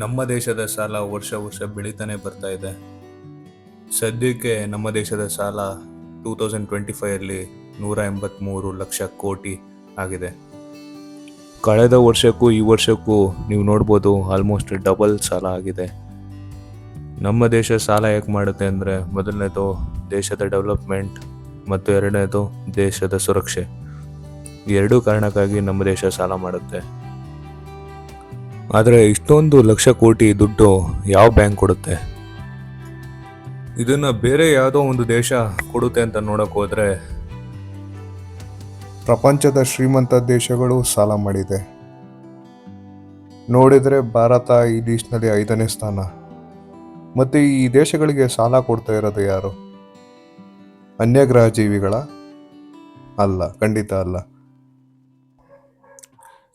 ನಮ್ಮ ದೇಶದ ಸಾಲ ವರ್ಷ ವರ್ಷ ಬೆಳೀತಾನೆ ಬರ್ತಾ ಇದೆ. ಸದ್ಯಕ್ಕೆ ನಮ್ಮ ದೇಶದ ಸಾಲ ಟೂ ತೌಸಂಡ್ ಟ್ವೆಂಟಿ ಫೈವಲ್ಲಿ ನೂರ ಎಂಬತ್ತ್ಮೂರು ಲಕ್ಷ ಕೋಟಿ ಆಗಿದೆ. ಕಳೆದ ವರ್ಷಕ್ಕೂ ಈ ವರ್ಷಕ್ಕೂ ನೀವು ನೋಡ್ಬೋದು ಆಲ್ಮೋಸ್ಟ್ ಡಬಲ್ ಸಾಲ ಆಗಿದೆ. ನಮ್ಮ ದೇಶ ಸಾಲ ಯಾಕೆ ಮಾಡುತ್ತೆ ಅಂದರೆ ಮೊದಲನೇದು ದೇಶದ ಡೆವಲಪ್ಮೆಂಟ್ ಮತ್ತು ಎರಡನೇದು ದೇಶದ ಸುರಕ್ಷೆ. ಎರಡೂ ಕಾರಣಕ್ಕಾಗಿ ನಮ್ಮ ದೇಶ ಸಾಲ ಮಾಡುತ್ತೆ. ಆದರೆ ಇಷ್ಟೊಂದು ಲಕ್ಷ ಕೋಟಿ ದುಡ್ಡು ಯಾವ ಬ್ಯಾಂಕ್ ಕೊಡುತ್ತೆ? ಇದನ್ನು ಬೇರೆ ಯಾವುದೋ ಒಂದು ದೇಶ ಕೊಡುತ್ತೆ ಅಂತ ನೋಡಕ್ ಹೋದರೆ ಪ್ರಪಂಚದ ಶ್ರೀಮಂತ ದೇಶಗಳು ಸಾಲ ಮಾಡಿದೆ. ನೋಡಿದರೆ ಭಾರತ ಈ ಲೀಸ್ಟ್ನಲ್ಲಿ ಐದನೇ ಸ್ಥಾನ. ಮತ್ತು ಈ ದೇಶಗಳಿಗೆ ಸಾಲ ಕೊಡ್ತಾ ಇರೋದು ಯಾರು? ಅನ್ಯಗ್ರಹ ಜೀವಿಗಳ? ಅಲ್ಲ, ಖಂಡಿತ ಅಲ್ಲ.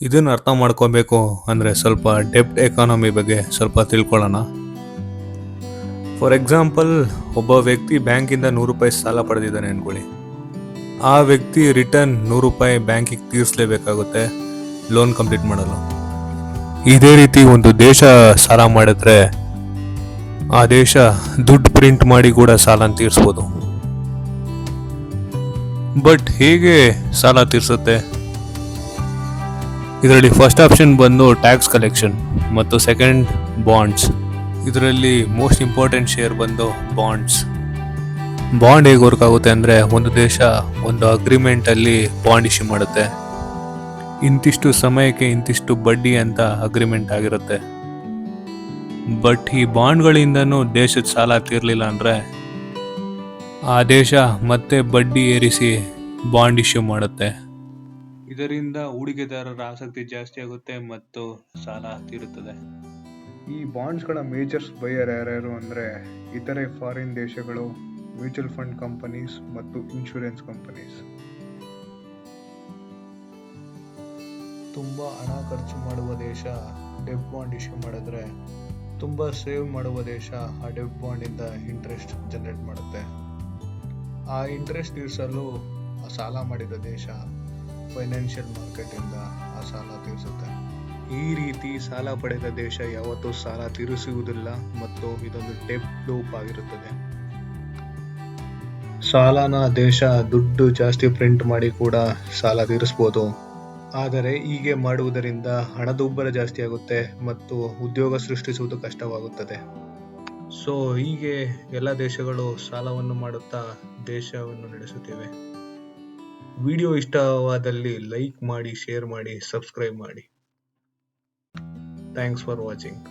ಇದನ್ನ ಅರ್ಥ ಮಾಡ್ಕೋಬೇಕು ಅಂದ್ರೆ ಸ್ವಲ್ಪ ಡೆಪ್ಟ್ ಎಕಾನಮಿ ಬಗ್ಗೆ ಸ್ವಲ್ಪ ತಿಳ್ಕೊಳ್ಳೋಣ. ಫಾರ್ ಎಕ್ಸಾಂಪಲ್ ಒಬ್ಬ ವ್ಯಕ್ತಿ ಬ್ಯಾಂಕಿಂದ ನೂರು ರೂಪಾಯಿ ಸಾಲ ಪಡೆದಿದ್ದಾನೆ ಅನ್ಕೊಳ್ಳಿ. ಆ ವ್ಯಕ್ತಿ ರಿಟರ್ನ್ ನೂರು ರೂಪಾಯಿ ಬ್ಯಾಂಕಿಗೆ ತೀರಿಸಲೇಬೇಕಾಗುತ್ತೆ ಲೋನ್ ಕಂಪ್ಲೀಟ್ ಮಾಡಲು. ಇದೇ ರೀತಿ ಒಂದು ದೇಶ ಸಾಲ ಮಾಡಿದ್ರೆ, ಆ ದೇಶ ದುಡ್ಡು ಪ್ರಿಂಟ್ ಮಾಡಿ ಕೂಡ ಸಾಲ ತೀರಿಸ್ಬೋದು. ಬಟ್ ಹೇಗೆ ಸಾಲ ತೀರಿಸುತ್ತೆ? ಇದರಲ್ಲಿ ಫಸ್ಟ್ ಆಪ್ಷನ್ ಬಂದು ಟ್ಯಾಕ್ಸ್ ಕಲೆಕ್ಷನ್ ಮತ್ತು ಸೆಕೆಂಡ್ ಬಾಂಡ್ಸ್ ಇದರಲ್ಲಿ ಮೋಸ್ಟ್ ಇಂಪಾರ್ಟೆಂಟ್ ಶೇರ್ ಬಂದು ಬಾಂಡ್ಸ್ ಬಾಂಡ್ ಹೇಗೆ ವರ್ಕ್ ಆಗುತ್ತೆ ಅಂದರೆ ಒಂದು ದೇಶ ಒಂದು ಅಗ್ರಿಮೆಂಟ್ ಅಲ್ಲಿ ಬಾಂಡ್ ಇಶ್ಯೂ ಮಾಡುತ್ತೆ. ಇಂತಿಷ್ಟು ಸಮಯಕ್ಕೆ ಇಂತಿಷ್ಟು ಬಡ್ಡಿ ಅಂತ ಅಗ್ರಿಮೆಂಟ್ ಆಗಿರುತ್ತೆ. ಬಟ್ ಈ ಬಾಂಡ್ಗಳಿಂದನೂ ದೇಶದ ಸಾಲ ತೀರಲಿಲ್ಲ ಅಂದರೆ ಆ ದೇಶ ಮತ್ತೆ ಬಡ್ಡಿ ಏರಿಸಿ ಬಾಂಡ್ ಇಶ್ಯೂ ಮಾಡುತ್ತೆ. ಇದರಿಂದ ಹೂಡಿಕೆದಾರರ ಆಸಕ್ತಿ ಜಾಸ್ತಿ ಆಗುತ್ತೆ ಮತ್ತು ಸಾಲ ತೀರುತ್ತದೆ. ಈ ಬಾಂಡ್ಸ್ಗಳ ಮೇಜರ್ಸ್ ಬೈಯರ್ ಯಾರ್ಯಾರು ಅಂದರೆ ಇತರೆ ಫಾರಿನ್ ದೇಶಗಳು ಮ್ಯೂಚುವಲ್ ಫಂಡ್ ಕಂಪನೀಸ್ ಮತ್ತು ಇನ್ಶೂರೆನ್ಸ್ ಕಂಪನೀಸ್ ತುಂಬ ಹಣ ಖರ್ಚು ಮಾಡುವ ದೇಶ ಡೆಬ್ ಬಾಂಡ್ ಇಶ್ಯೂ ಮಾಡಿದ್ರೆ ತುಂಬ ಸೇವ್ ಮಾಡುವ ದೇಶ ಆ ಡೆಬ್ ಬಾಂಡಿಂದ ಇಂಟ್ರೆಸ್ಟ್ ಜನರೇಟ್ ಮಾಡುತ್ತೆ. ಆ ಇಂಟ್ರೆಸ್ಟ್ ತೀರಿಸಲು ಸಾಲ ಮಾಡಿದ ದೇಶ ಫೈನಾನ್ಷಿಯಲ್ ಮಾರ್ಕೆಟಿಂದ ಆ ಸಾಲ ತೀರಿಸುತ್ತೆ. ಈ ರೀತಿ ಸಾಲ ಪಡೆದ ದೇಶ ಯಾವತ್ತೂ ಸಾಲ ತೀರಿಸುವುದಿಲ್ಲ ಮತ್ತು ಇದೊಂದು ಡೆಪ್ ಲೂಪ್ ಆಗಿರುತ್ತದೆ. ಸಾಲನ ದೇಶ ದುಡ್ಡು ಜಾಸ್ತಿ ಪ್ರಿಂಟ್ ಮಾಡಿ ಕೂಡ ಸಾಲ ತೀರಿಸ್ಬೋದು. ಆದರೆ ಹೀಗೆ ಮಾಡುವುದರಿಂದ ಹಣದುಬ್ಬರ ಜಾಸ್ತಿ ಆಗುತ್ತೆ ಮತ್ತು ಉದ್ಯೋಗ ಸೃಷ್ಟಿಸುವುದು ಕಷ್ಟವಾಗುತ್ತದೆ. ಸೊ ಹೀಗೆ ಎಲ್ಲ ದೇಶಗಳು ಸಾಲವನ್ನು ಮಾಡುತ್ತಾ ದೇಶವನ್ನು ನಡೆಸುತ್ತಿವೆ. ವಿಡಿಯೋ ಇಷ್ಟವಾದಲ್ಲಿ ಲೈಕ್ ಮಾಡಿ ಶೇರ್ ಮಾಡಿ ಸಬ್ಸ್ಕ್ರೈಬ್ ಮಾಡಿ. Thanks for watching